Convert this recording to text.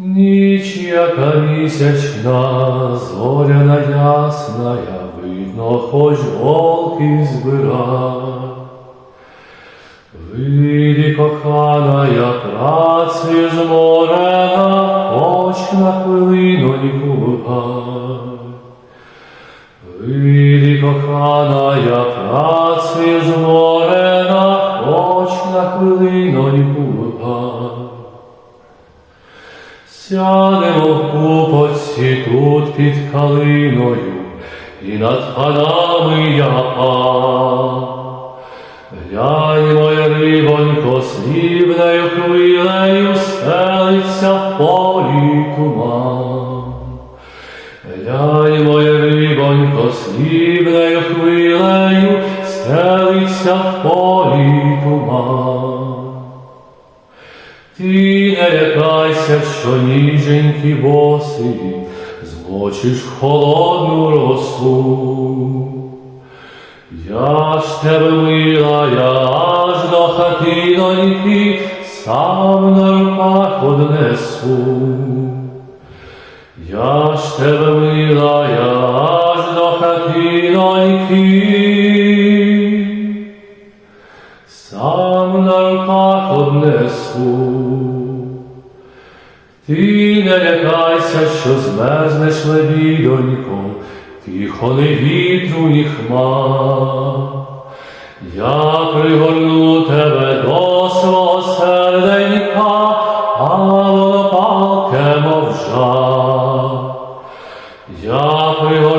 Ніч, яка місячна, зоряна ясна, видно, хоч волки збира. Вийди, кохана, я праці зморена, хоч на хвилину не купай. Вийди, кохана, я праці зморена, хоч на хвилину не купай. Сядемо в купоці тут під калиною, і над панами я. Глянь, моя рибонько, срібною хвилею стелиться в полі туман. Глянь, моя рибонько, срібною хвилею стелиться в полі туман. Ти не лякайся, що ніженькі боси змочиш холодну росу. Я ж тебе мила, я аж до хатиноньки сам на руках однесу. Я ж тебе мила, я однесу. Ти не лякайся, що змерзнеш лебідонько, тихо не вітру, ні хмар. Я пригорну тебе до свого серденька, а воно палке мов. Я пригорну